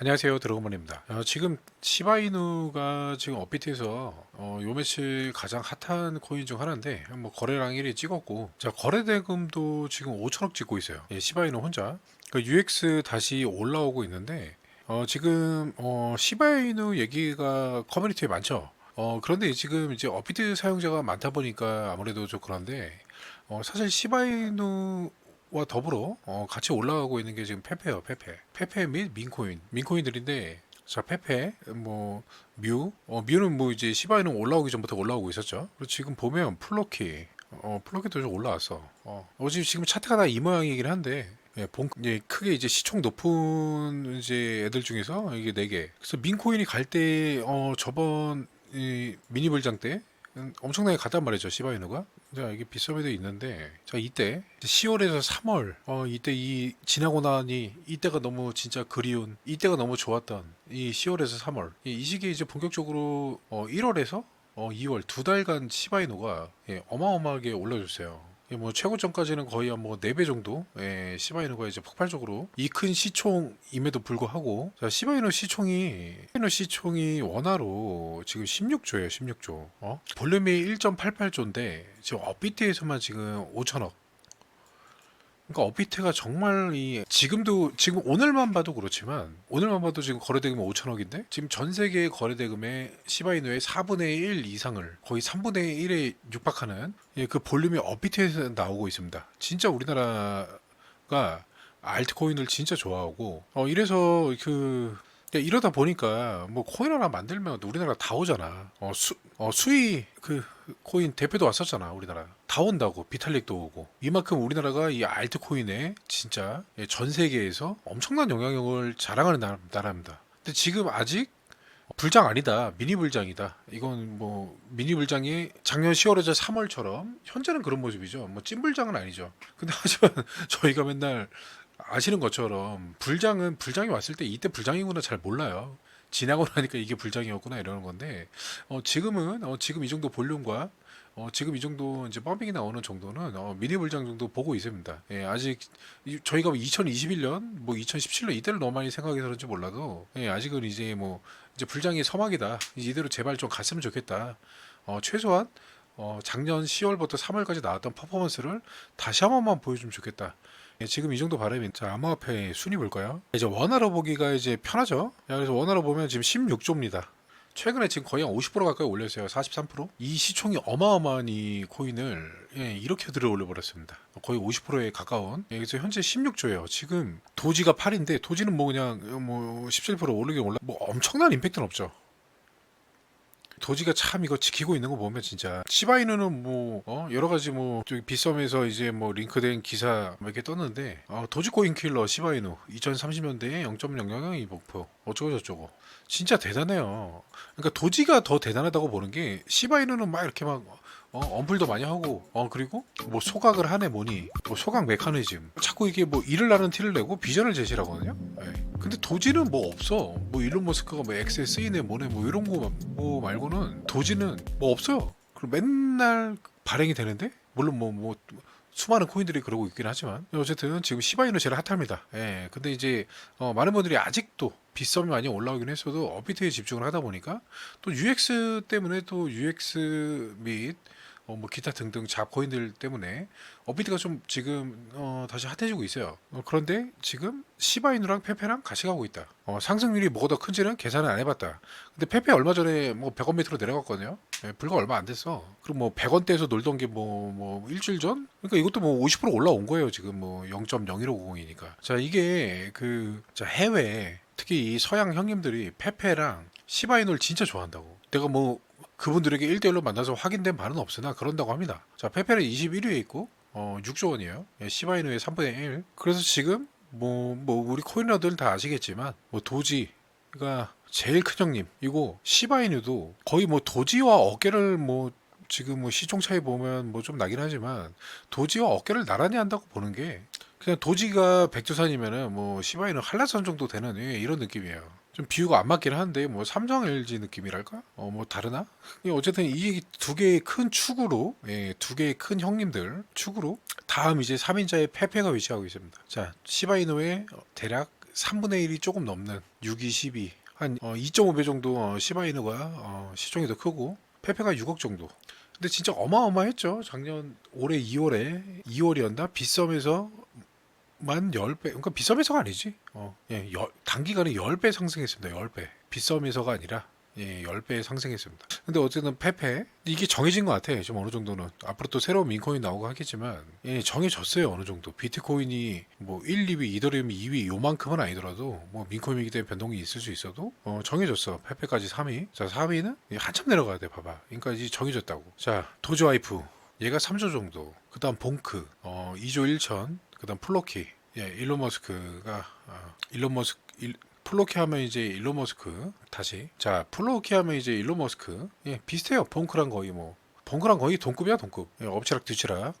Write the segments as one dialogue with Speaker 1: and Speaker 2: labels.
Speaker 1: 안녕하세요 드래곤만입니다. 어, 지금 시바이누가 지금 업비트에서 어, 요 며칠 가장 핫한 코인 중 하나인데 뭐 거래량 1위 찍었고 자 거래 대금도 지금 5천억 찍고 있어요. 예, 시바이누 혼자. 그 UX 다시 올라오고 있는데 어, 지금 어, 시바이누 얘기가 커뮤니티에 많죠? 어, 그런데 지금 이제 업비트 사용자가 많다 보니까 아무래도 좀 그런데 어, 사실 시바이누 와 더불어 어, 같이 올라가고 있는 게 지금 페페요 페페. 페페 및 민코인. 민코인들인데 자 페페 뭐 뮤, 어, 뮤는 뭐 이제 시바이는 올라오기 전부터 올라오고 있었죠. 그리고 지금 보면 플로키. 어 플로키도 좀 올라왔어. 어, 어 지금 지금 차트가 다 이 모양이긴 한데 예, 본, 예, 크게 이제 시총 높은 이제 애들 중에서 이게 네 개. 그래서 민코인이 갈 때 어, 저번 이 미니 불장 때 음, 엄청나게 갔단 말이죠 시바이누가. 자 이게 빗썸에도 있는데 자 이때 10월에서 3월 어 이때 이 지나고 나니 이때가 너무 진짜 그리운 이때가 너무 좋았던 이 10월에서 3월 이, 이 시기에 이제 본격적으로 어 1월에서 어 2월 두 달간 시바이누가 예, 어마어마하게 올라줬어요. 예, 뭐 최고점까지는 거의 한뭐 4배 정도. 예, 시바이누가 이제 폭발적으로 이 큰 시총임에도 불구하고 자, 시바이누 시총이 시바이누 시총이 원화로 지금 16조예요 16조. 어? 볼륨이 1.88조인데 지금 업비트에서만 지금 5천억 그러니까 업비트가 정말 이 지금도 지금 오늘만 봐도 그렇지만 오늘만 봐도 지금 거래대금이 5천억인데 지금 전 세계 거래대금의 시바이누의 4분의 1 이상을 거의 3분의 1에 육박하는 예, 그 볼륨이 업비트에서 나오고 있습니다. 진짜 우리나라가 알트코인을 진짜 좋아하고 어 이래서 그 야, 이러다 보니까 뭐 코인 하나 만들면 우리나라 다 오잖아. 어, 수, 어, 수위 그 코인 대표도 왔었잖아. 우리나라 다 온다고 비탈릭도 오고 이만큼 우리나라가 이 알트코인에 진짜 예, 전 세계에서 엄청난 영향력을 자랑하는 나라, 나라입니다. 근데 지금 아직 불장 아니다. 미니 불장이다. 이건 뭐 미니 불장이 작년 10월에서 3월처럼 현재는 그런 모습이죠. 뭐 찐 불장은 아니죠. 근데 하지만 저희가 맨날 아시는 것처럼 불장은 불장이 왔을 때 이때 불장이구나 잘 몰라요. 지나고 나니까 이게 불장이었구나 이러는 건데 어, 지금은 어, 지금 이 정도 볼륨과 어, 지금 이 정도 이제 펌핑이 나오는 정도는 어, 미니 불장 정도 보고 있습니다. 예, 아직 이- 저희가 2021년 뭐 2017년 이때를 너무 많이 생각해서 그런지 몰라도 예, 아직은 이제 뭐 이제 불장이 서막이다. 이대로 제발 좀 갔으면 좋겠다. 어, 최소한 어, 작년 10월부터 3월까지 나왔던 퍼포먼스를 다시 한 번만 보여주면 좋겠다. 예, 지금 이 정도 바람이 자 암호화폐 순위 볼까요? 이제 원화로 보기가 이제 편하죠. 야, 그래서 원화로 보면 지금 16조입니다. 최근에 지금 거의 한 50% 가까이 올렸어요. 43%? 이 시총이 어마어마한 이 코인을 예, 이렇게 들어 올려버렸습니다. 거의 50%에 가까운. 예, 그래서 현재 16조예요. 지금 도지가 8인데 도지는 뭐 그냥 뭐 17% 오르긴 올라. 뭐 엄청난 임팩트는 없죠. 도지가 참 이거 지키고 있는 거 보면 진짜 시바이누는 뭐 어? 여러 가지 뭐 저기 빗썸에서 이제 뭐 링크된 기사 몇개 떴는데 어, 도지코인 킬러 시바이누 2030년대에 0.002 목표 어쩌고 저쩌고 진짜 대단해요. 그러니까 도지가 더 대단하다고 보는 게 시바이누는 막 이렇게 막 어, 엄플도 많이 하고 어 그리고 뭐 소각을 하네 뭐니 뭐 소각 메커니즘 자꾸 이게 뭐 일을 나는 티를 내고 비전을 제시를 하거든요. 예. 근데 도지는 뭐 없어. 뭐 일론 머스크가 뭐 XS이네 뭐네 뭐 이런 거 뭐 말고는 도지는 뭐 없어요. 그리고 맨날 발행이 되는데 물론 뭐뭐 수많은 코인들이 그러고 있긴 하지만 어쨌든 지금 시바이누 제일 핫합니다. 예. 근데 이제 어, 많은 분들이 아직도 빗썸이 많이 올라오긴 했어도 업비트에 집중을 하다 보니까 또 UX 때문에 또 UX 및 어, 뭐 기타 등등 잡코인들 때문에 업비트가 좀 지금 어, 다시 핫해지고 있어요. 어, 그런데 지금 시바이누랑 페페랑 같이 가고 있다. 어, 상승률이 뭐가 더 큰지는 계산을 안 해봤다. 근데 페페 얼마 전에 뭐 100원 밑으로 내려갔거든요. 예, 불과 얼마 안 됐어. 그리고 뭐 100원대에서 놀던 게뭐뭐 일주일 전? 그러니까 이것도 뭐 50% 올라온 거예요. 지금 뭐 0.0150이니까. 자 이게 그 자, 해외 특히 이 서양 형님들이 페페랑 시바이누를 진짜 좋아한다고. 내가 뭐 그분들에게 1대1로 만나서 확인된 바는 없으나 그런다고 합니다. 자, 페페는 21위에 있고 어, 6조 원이에요. 예, 시바이누의 3분의 1. 그래서 지금 뭐, 뭐 우리 코인러들 다 아시겠지만 뭐 도지가 제일 큰 형님 이고 시바이누도 거의 뭐 도지와 어깨를 뭐 지금 뭐 시총 차이 보면 뭐 좀 나긴 하지만 도지와 어깨를 나란히 한다고 보는 게 그냥 도지가 백두산이면은 뭐 시바이누 한라산 정도 되는 예, 이런 느낌이에요. 좀 비유가 안 맞긴 한데 뭐 삼성 LG 느낌이랄까? 어 뭐 다르나? 예, 어쨌든 이 두 개의 큰 축으로 예, 두 개의 큰 형님들 축으로 다음 이제 3인자의 페페가 위치하고 있습니다. 자 시바이누의 어, 대략 3분의 1이 조금 넘는 6, 2, 12. 한 어, 2.5배 정도 어, 시바이누가 어, 시총이 더 크고 페페가 6억 정도. 근데 진짜 어마어마했죠. 작년 올해 2월에 2월이었나 빗썸에서 만 10배. 그러니까 빗썸에서가 아니지. 어, 예, 여- 단기간에 10배 상승했습니다. 10배. 빗썸에서가 아니라 예, 10배 상승했습니다. 근데 어쨌든 페페 이게 정해진 것 같아. 좀 어느 정도는 앞으로 또 새로운 민코인 나오고 하겠지만 예, 정해졌어요. 어느 정도. 비트코인이 뭐 1, 2위, 이더리움 2위 요만큼은 아니더라도 뭐 민코인이기 때문에 변동이 있을 수 있어도 어, 정해졌어. 페페까지 3위. 자, 4위는 한참 내려가야 돼. 봐봐. 그러니까 이제 정해졌다고. 자, 도즈와이프 얘가 3조 정도. 그다음 봉크 어, 2조 1천. 그다음 플로키. 예, 일론 머스크가 어, 일론 머스크 일, 플로키 하면 이제 일론 머스크. 다시. 자 플로키 하면 이제 일론 머스크. 예 비슷해요. 봉크랑 거의 뭐. 봉크랑 거의 동급이야 동급. 예, 엎치락 뒤치락.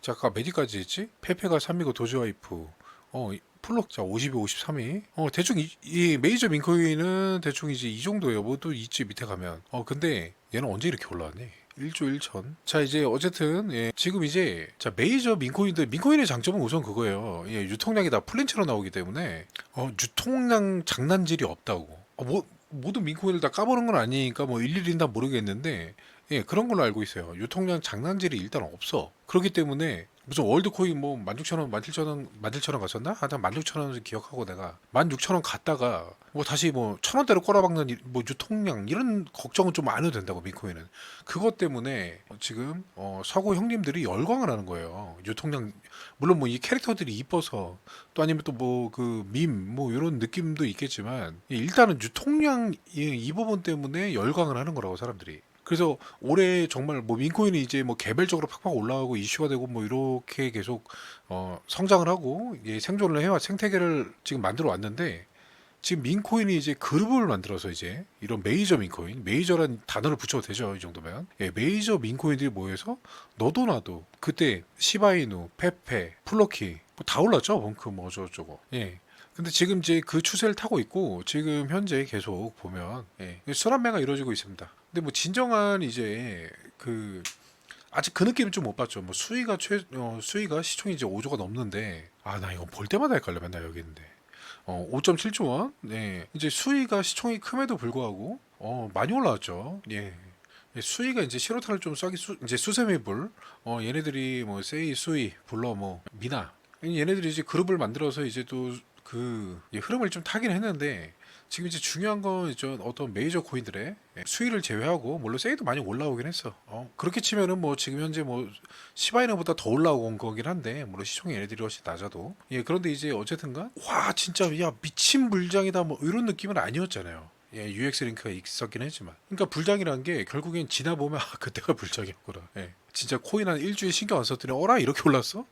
Speaker 1: 자 아까 메디까지 했지? 페페가 3위고 도즈와이프. 어 이- 플록 자 52, 53위. 어 대충 이, 이 메이저 민코인은 대충 이제 이 정도예요. 뭐 또 있지 밑에 가면. 어 근데 얘는 언제 이렇게 올라왔니 1조 1천. 자, 이제 어쨌든 예, 지금 이제 자 메이저 민코인들 민코인의 장점은 우선 그거예요. 예, 유통량이 다 플랜처럼 나오기 때문에 어, 유통량 장난질이 없다고. 어, 뭐 모든 민코인을 다 까보는 건 아니니까 뭐 일일이 다 모르겠는데 예, 그런 걸로 알고 있어요. 유통량 장난질이 일단 없어. 그렇기 때문에 무슨 월드코인 뭐 16,000원, 17,000원, 17,000원 갔었나? 하여튼 16,000원 기억하고 내가 16,000원 갔다가 뭐 다시 뭐 1,000원대로 꼬라박는 이- 뭐 유통량 이런 걱정은 좀 안 해도 된다고 민코인은. 그것 때문에 지금 어, 서구 형님들이 열광을 하는 거예요. 유통량 물론 뭐 이 캐릭터들이 이뻐서 또 아니면 또 뭐 그 밈 뭐 이런 느낌도 있겠지만 예, 일단은 유통량 이, 이 부분 때문에 열광을 하는 거라고 사람들이. 그래서 올해 정말 뭐 민코인이 이제 뭐 개별적으로 팍팍 올라가고 이슈가 되고 뭐 이렇게 계속 어, 성장을 하고 예, 생존을 해와 생태계를 지금 만들어 왔는데 지금 민코인이 이제 그룹을 만들어서 이제 이런 메이저 민코인, 메이저란 단어를 붙여도 되죠 이 정도면 예, 메이저 민코인들이 모여서 너도 나도 그때 시바이누, 페페, 플로키 뭐 다 올랐죠 벙크 뭐 저저거 예. 근데 지금 이제 그 추세를 타고 있고 지금 현재 계속 보면 예, 순환매가 이루어지고 있습니다. 근데 뭐 진정한 이제 그 아직 그 느낌은 좀 못 봤죠. 뭐 수위가 최 어, 수위가 시총이 이제 5조가 넘는데 아 나 이거 볼 때마다 헷갈려 맨날 여기 있는데 어 5.7조 원. 네. 이제 수위가 시총이 큼에도 불구하고 어 많이 올라왔죠. 예. 예, 수위가 이제 시로탄을 좀 쏴기 수, 이제 수세미불 어 얘네들이 뭐 세이 수위 불러 뭐 미나 얘네들이 이제 그룹을 만들어서 이제 또 그 흐름을 좀 타긴 했는데 지금 이제 중요한 건 이제 어떤 메이저 코인들의 예, 수위를 제외하고 물론 세이도 많이 올라오긴 했어. 어, 그렇게 치면은 뭐 지금 현재 뭐 시바이너보다 더 올라온 거긴 한데 물론 시총이 얘네들이 훨씬 낮아도 예 그런데 이제 어쨌든가 와 진짜 야 미친 불장이다 뭐 이런 느낌은 아니었잖아요. 예, UX 링크가 있었긴 했지만. 그러니까 불장이란 게 결국엔 지나 보면 아, 그때가 불장이었구나. 예. 진짜 코인 한 일주일 신경 안 썼더니 어라 이렇게 올랐어?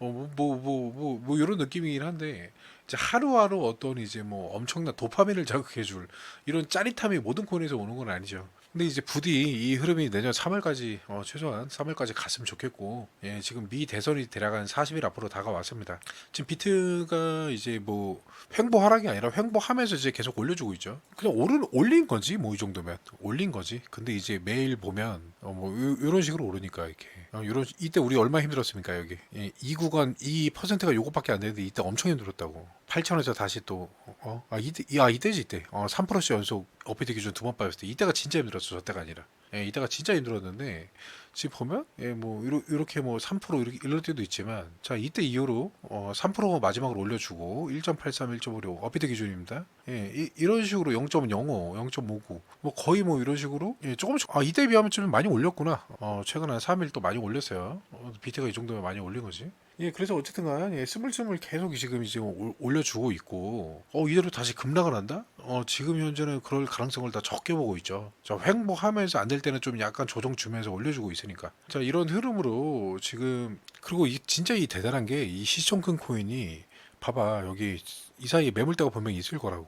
Speaker 1: 어, 뭐, 뭐, 뭐, 뭐, 이런 느낌이긴 한데, 이제 하루하루 어떤 이제 뭐 엄청난 도파민을 자극해줄 이런 짜릿함이 모든 코인에서 오는 건 아니죠. 근데 이제 부디 이 흐름이 내년 3월까지, 어, 최소한 3월까지 갔으면 좋겠고, 예, 지금 미 대선이 대략 한 40일 앞으로 다가왔습니다. 지금 비트가 이제 뭐 횡보 하락이 아니라 횡보하면서 이제 계속 올려주고 있죠. 그냥 오른, 올린 거지, 뭐 이 정도면. 올린 거지. 근데 이제 매일 보면, 어, 뭐, 요, 요런 식으로 오르니까, 이렇게. 어, 요런, 이때 우리 얼마 힘들었습니까, 여기. 예, 이 구간, 이 퍼센트가 요것밖에 안 되는데, 이때 엄청 힘들었다고. 8천원에서 다시 또, 어, 아, 이때, 아, 이때지, 이때. 어, 3%씩 연속 업비트 기준 두 번 빠졌을 때. 이때가 진짜 힘들었어, 저 때가 아니라. 예, 이때가 진짜 힘들었는데, 지금 보면, 예, 뭐, 이렇게 뭐, 3% 이렇게, 이럴 때도 있지만, 자, 이때 이후로, 어, 3% 마지막으로 올려주고, 1.83, 1.56, 업비트 기준입니다. 예, 이, 이런 식으로 0.05, 0.59, 뭐, 거의 뭐, 이런 식으로, 예, 조금씩, 아, 이때 비하면 좀 많이 올렸구나. 어, 최근 한 3일 또 많이 올렸어요. 어, 비트가 이 정도면 많이 올린 거지. 예, 그래서 어쨌든 간, 예, 스물스물 계속 지금 이제 올- 올려주고 있고, 어, 이대로 다시 급락을 한다? 어, 지금 현재는 그럴 가능성을 다 적게 보고 있죠. 자, 횡보하면서 안 될 때는 좀 약간 조정 주면서 올려주고 있으니 까. 자, 이런 흐름으로 지금, 그리고 이, 진짜 이 대단한 게이큰 코인이, 봐봐, 여기 이 사이에 매물대가 분명히 있을 거라고.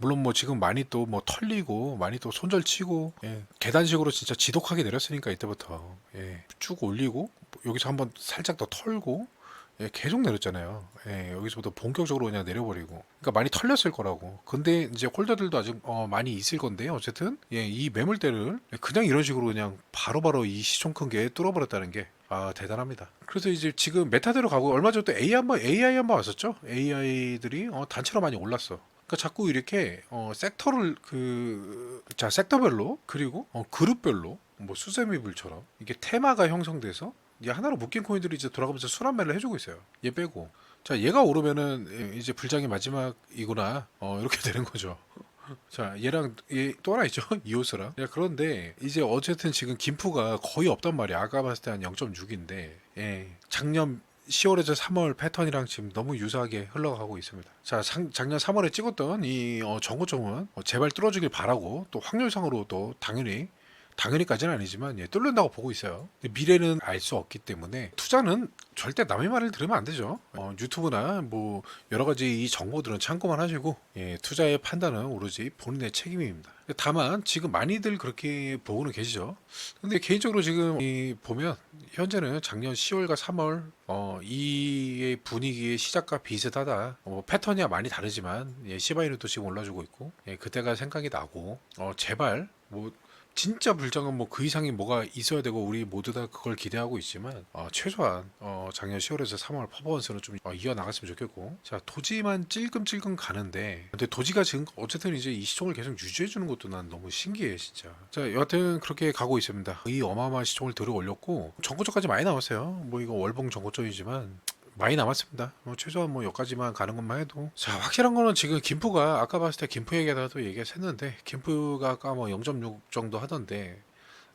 Speaker 1: 물론 뭐 지금 많이 또 뭐 털리고 많이 또 손절치고 예, 계단식으로 진짜 지독하게 내렸으니까 이때부터 예, 쭉 올리고 여기서 한번 살짝 더 털고 예, 계속 내렸잖아요. 예, 여기서부터 본격적으로 그냥 내려버리고. 그러니까 많이 털렸을 거라고. 근데 이제 홀더들도 아직 어, 많이 있을 건데 어쨌든 예, 이 매물대를 그냥 이런 식으로 그냥 바로 바로 이 시총 큰 게 뚫어버렸다는 게 아, 대단합니다. 그래서 이제 지금 메타대로 가고 얼마 전에 또 AI 한번 AI 한번 왔었죠. AI들이 어, 단체로 많이 올랐어. 그러니까 자꾸 이렇게 어, 섹터를 그 자 섹터별로 그리고 어, 그룹별로 뭐 수세미불처럼 이게 테마가 형성돼서 이게 하나로 묶인 코인들이 이제 돌아가면서 순환매를 해주고 있어요. 얘 빼고. 자 얘가 오르면은 예, 이제 불장이 마지막이구나. 어, 이렇게 되는 거죠. 자 얘랑 얘 또 하나 있죠? 이오스랑. 야 그런데 이제 어쨌든 지금 김프가 거의 없단 말이야. 아까 봤을 때 한 0.6인데. 예. 작년 10월에서 3월 패턴이랑 지금 너무 유사하게 흘러가고 있습니다. 자, 상- 작년 3월에 찍었던 이 어, 정고점은 어, 제발 뚫어주길 바라고 또 확률상으로 또 당연히 당연히까지는 아니지만 예, 뚫는다고 보고 있어요. 미래는 알 수 없기 때문에 투자는 절대 남의 말을 들으면 안 되죠. 어, 유튜브나 뭐 여러 가지 이 정보들은 참고만 하시고 예, 투자의 판단은 오로지 본인의 책임입니다. 다만 지금 많이들 그렇게 보고는 계시죠. 근데 개인적으로 지금 이 보면 현재는 작년 10월과 3월 어, 이의 분위기의 시작과 비슷하다. 어, 패턴이야 많이 다르지만 예, 시바이누도 지금 올라주고 있고 예, 그때가 생각이 나고 어, 제발 뭐 진짜 불장은 뭐 그 이상이 뭐가 있어야 되고 우리 모두 다 그걸 기대하고 있지만 어, 최소한 어, 작년 10월에서 3월 퍼포먼스는 좀 어, 이어 나갔으면 좋겠고. 자 도지만 찔끔찔끔 가는데 근데 도지가 지금 어쨌든 이제 이 시총을 계속 유지해 주는 것도 난 너무 신기해 진짜. 자 여하튼 그렇게 가고 있습니다. 이 어마어마한 시총을 들어 올렸고 전고점까지 많이 나왔어요. 뭐 이거 월봉 전고점이지만 많이 남았습니다. 뭐 최소한 뭐 여기까지만 가는 것만 해도 자 확실한 거는 지금 김프가 아까 봤을 때 김프 얘기하다도 얘기했었는데 김프가 아까 뭐 0.6 정도 하던데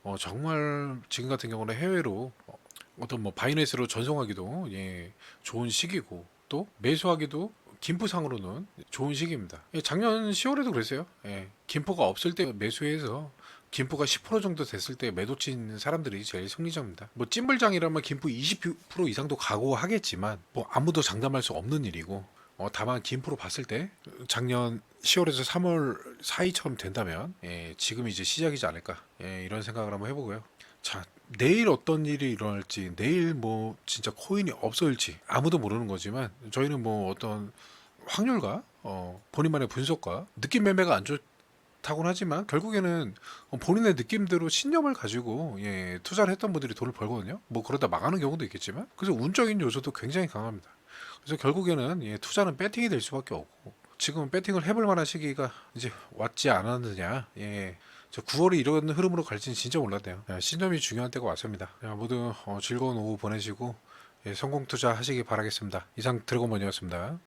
Speaker 1: 어 정말 지금 같은 경우는 해외로 어, 어떤 뭐 바이낸스로 전송하기도 예 좋은 시기고 또 매수하기도 김프상으로는 좋은 시기입니다. 예, 작년 10월에도 그랬어요. 예, 김포가 없을 때 매수해서 김포가 10% 정도 됐을 때 매도 친 사람들이 제일 승리자입니다. 뭐 찐불장이라면 김포 20% 이상도 가고 하겠지만 뭐 아무도 장담할 수 없는 일이고 어, 다만 김포로 봤을 때 작년 10월에서 3월 사이처럼 된다면 예, 지금 이제 시작이지 않을까 예, 이런 생각을 한번 해보고요. 자 내일 어떤 일이 일어날지 내일 뭐 진짜 코인이 없어질지 아무도 모르는 거지만 저희는 뭐 어떤 확률과 어, 본인만의 분석과 느낌 매매가 안 좋 다고는 하지만 결국에는 어, 본인의 느낌대로 신념을 가지고 예, 투자를 했던 분들이 돈을 벌거든요. 뭐 그러다 망하는 경우도 있겠지만 그래서 운적인 요소도 굉장히 강합니다. 그래서 결국에는 예, 투자는 배팅이 될 수밖에 없고 지금 배팅을 해볼 만한 시기가 이제 왔지 않았느냐. 예. 저 9월이 이런 흐름으로 갈지는 진짜 몰랐네요. 예, 신념이 중요한 때가 왔습니다. 야, 모두 어, 즐거운 오후 보내시고 예, 성공 투자 하시기 바라겠습니다. 이상 드래곤먼이었습니다.